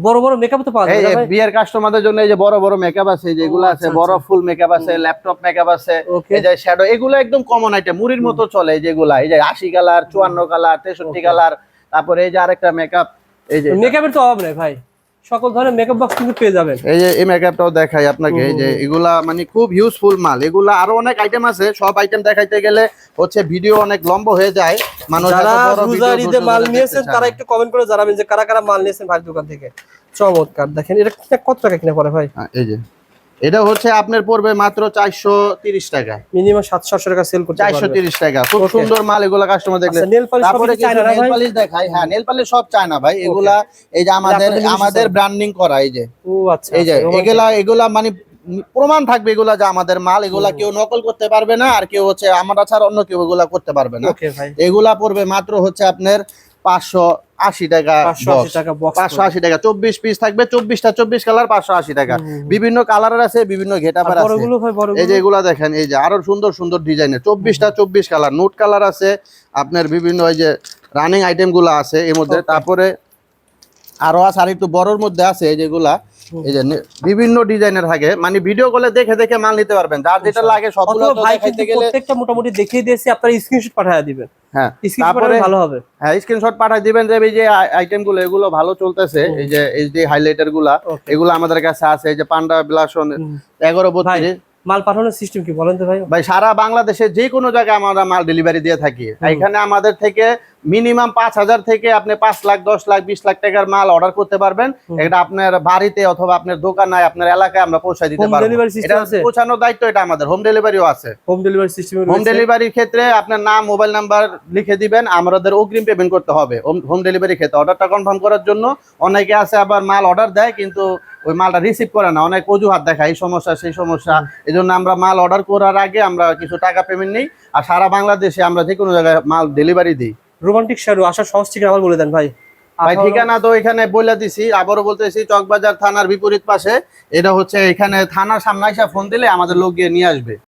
বড় বড় মেকআপ তো পাওয়া যায় বিয়ের কাস্টমারদের জন্য এই যে বড় বড় মেকআপ আছে যেগুলো আছে আচ্ছা, বড় আচ্ছা। ফুল মেকআপ আছে ল্যাপটপ মেকআপ আছে এই যে শ্যাডো এগুলো একদম কমন আইটেম মুড়ির মতো চলে এই যেগুলা এই যে আশি কালার চুয়ান্ন কালার তেষট্টি Okay. কালার তারপরে এই যে আরেকটা মেকআপ এই যে মেকআপের তো অভাব নাই ভাই। সকল ধরনের মেকআপ বক্স কিন্তু পেয়ে যাবেন। এই যে এই মেকআপটাও দেখাই আপনাকে যে। এগুলা মানে খুব ইউজফুল মাল। এগুলা আরও অনেক আইটেম আছে সব আইটেম দেখাইতে গেলে হচ্ছে ভিডিও অনেক লম্বা হয়ে যায়। মানুষ যারা রোজার ঈদে মাল নিয়েছেন তারা একটু কমেন্ট করে জানাবেন যে কারা কারা মাল নিয়েছেন ভাই দোকান থেকে। চমৎকার। দেখেন এটা কত টাকা কিনে পড়ে ভাই? হ্যাঁ, এই যে। এটা হচ্ছে আপনার পড়বে মাত্র চারশো তিরিশ টাকা। মিনিমাম সাতশো আটশো টাকা সেল করতে চারশো তিরিশ টাকা। খুব সুন্দর মাল এগুলা কাস্টমার দেখলে তারপরে না নেল পালিশ দেখাই। হ্যাঁ নেল পালিশ সব চায়না ভাই। এগুলা এই যে আমাদের আমাদের ব্র্যান্ডিং করা এই যে। ও আচ্ছা এই যে আচ্ছা, এগুলা এগুলা মানে প্রমাণ থাকবে এগুলা যে আমাদের মাল। এগুলা কেউ নকল করতে পারবে না আর কেউ হচ্ছে আমরা ছাড়া অন্য কেউ এগুলা করতে পারবে না। এগুলা পড়বে মাত্র হচ্ছে আপনার পাঁচশো আশি টাকা পাঁচশো আশি টাকা চব্বিশ পিস থাকবে চব্বিশটা চব্বিশ কালার পাঁচশো আশি টাকা। বিভিন্ন কালারের আছে বিভিন্ন ঘেটাপার আছে। এই যে এগুলা দেখেন এই যে আরও সুন্দর সুন্দর ডিজাইনের চব্বিশটা চব্বিশ কালার নোট কালার আছে। আপনার বিভিন্ন এই যে রানিং আইটেমগুলা আছে এর মধ্যে। তারপরে আরও আছে আর একটু বড়র মধ্যে আছে এই যেগুলা এই যে বিভিন্ন ডিজাইনের থাকে। মানে ভিডিও কলে দেখে দেখে মাল নিতে পারবেন। যার যেটা লাগে সবগুলো ভাই দেখাইতে গেলে প্রত্যেকটা মোটামুটি দেখিয়ে দিয়েছি আপনারা স্ক্রিনশট পাঠিয়ে দিবেন। হ্যাঁ তারপরে ভালো হবে। হ্যাঁ স্ক্রিনশট পাঠাই দিবেন যে এই যে আইটেমগুলো এগুলো ভালো চলতেছে। এই যে এই যে হাইলাইটারগুলা Okay. এগুলো আমাদের কাছে আছে। এই যে পান্ডা ব্লাসন হুম। এগারো ভাই বত্রিশ মাল পাঠানোর সিস্টেম কি বলেন তো ভাই? ভাই সারা বাংলাদেশে যে কোনো জায়গায় আমরা মাল ডেলিভারি দিয়ে থাকি। এখানে আমাদের থেকে মিনিমাম পাঁচ হাজার থেকে আপনি পাঁচ লাখ দশ লাখ বিশ লাখ টাকার মাল অর্ডার করতে পারবেন। এটা আপনার বাড়িতে অথবা আপনার দোকানে আপনার এলাকায় আমরা পৌঁছায় দিতে পারব? পৌঁছানোর দায়িত্ব এটা আমাদের। হোম ডেলিভারিও আছে। হোম ডেলিভারি সিস্টেম হোম ডেলিভারির ক্ষেত্রে আপনার নাম মোবাইল নাম্বার লিখে দিবেন। আমাদের অগ্রিম পেমেন্ট করতে হবে। হোম ডেলিভারি ক্ষেত্রে। অর্ডারটা কনফার্ম করার জন্য অনেকে আছে আবার মাল অর্ডার দেয় কিন্তু ওই মালটা রিসিভ করে না অনেক অজুহাত দেখায় এই সমস্যা সেই সমস্যা। এই জন্য আমরা মাল অর্ডার করার আগে আমরা কিছু টাকা পেমেন্ট নিই আর সারা বাংলাদেশে আমরা যে কোনো জায়গায় মাল ডেলিভারি দিই। রোমান্টিক সারু আসার সহজ ঠিকানা আবার বলে দেন ভাই। ভাই ঠিকানা তো এখানে বলে দিছি আবারও বলতেছি চকবাজার থানার বিপরীত পাশে। এটা হচ্ছে এখানে থানার সামনে এসে ফোন দিলে আমাদের লোক গিয়ে নিয়ে আসবে।